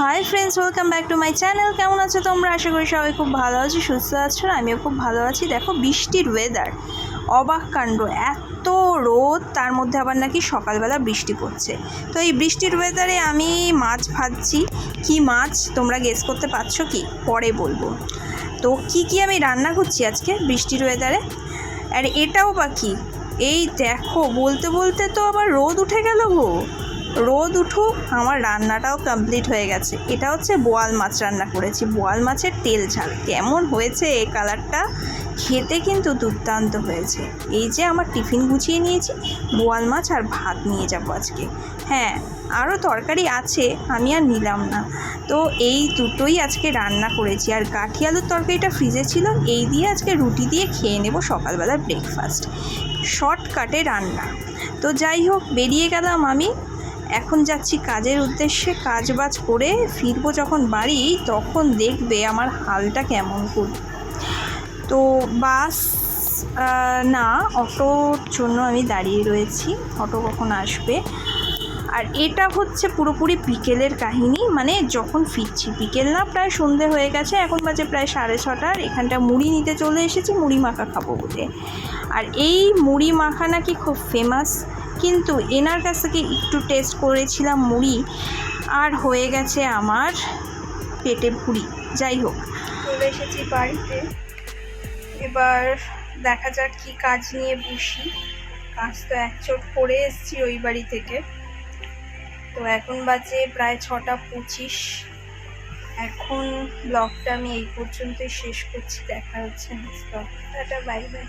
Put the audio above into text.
Hi friends welcome back to my channel কেমন আছো তোমরা? আশা করি সবাই খুব ভালো আছো, সুস্থ আছো আমিও খুব ভালো আছি। দেখো, বৃষ্টির ওয়েদার অবাক কাণ্ড, এত রোদ, তার মধ্যে আবার নাকি সকালবেলা বৃষ্টি পড়ছে। তো এই বৃষ্টির ওয়েদারে আমি মাছ ভাজছি। কি মাছ, তোমরা গেস করতে পারছ কি? পরে বলব। তো কি কি আমি রান্না করছি আজকে বৃষ্টির ওয়েদারে আর এটাও বা কি? এই দেখো, বলতে বলতে তো আবার রোদ উঠে গেল গো। রোদ উঠুক, আমার রান্নাটাও কমপ্লিট হয়ে গেছে। এটা হচ্ছে বোয়াল মাছ রান্না করেছি। বোয়াল মাছের তেল ঝাল। কেমন হয়েছে এই কালারটা? খেতে কিন্তু দুর্দান্ত হয়েছে। এই যে আমার টিফিন গুছিয়ে নিয়েছি, বোয়াল মাছ আর ভাত নিয়ে যাব আজকে। হ্যাঁ আরও তরকারি আছে, আমি আর নিলাম না। তো এই দুটোই আজকে রান্না করেছি। আর কাঠি আলুর তরকারিটা ফ্রিজে ছিল, এই দিয়ে আজকে রুটি দিয়ে খেয়ে নেব সকালবেলার ব্রেকফাস্ট শর্টকাটে রান্না। তো যাই হোক, বেরিয়ে গেলাম আমি এখন যাচ্ছি কাজের উদ্দেশ্যে কাজ বাজ করে ফিরবো যখন বাড়ি, তখন দেখবে আমার হালটা কেমন করি। তো বাস না, অটোর জন্য আমি দাঁড়িয়ে রয়েছি। অটো কখন আসবে? আর এটা হচ্ছে পুরোপুরি বিকেলের কাহিনী মানে যখন ফিরছি। বিকেল না, প্রায় সন্ধে হয়ে গেছে, এখন বাজে প্রায় সাড়ে ছটার এখানটা মুড়ি নিতে চলে এসেছি, মুড়ি মাখা খাব বলে। আর এই মুড়ি মাখা নাকি খুব ফেমাস কিন্তু এনার কাছ থেকে একটু টেস্ট করেছিলাম মুড়ি, আর হয়ে গেছে আমার পেটে ভুড়ি। যাই হোক। চলে এসেছি বাড়িতে। এবার দেখা যাক কি কাজ নিয়ে বসি। কাজ তো এক চোট করে এসেছি ওই বাড়ি থেকে। তো এখন বাজে প্রায় ছটা পঁচিশ। এখন ব্লগটা আমি এই পর্যন্তই শেষ করছি। দেখা হচ্ছে ব্লগ টাটা বাই বাই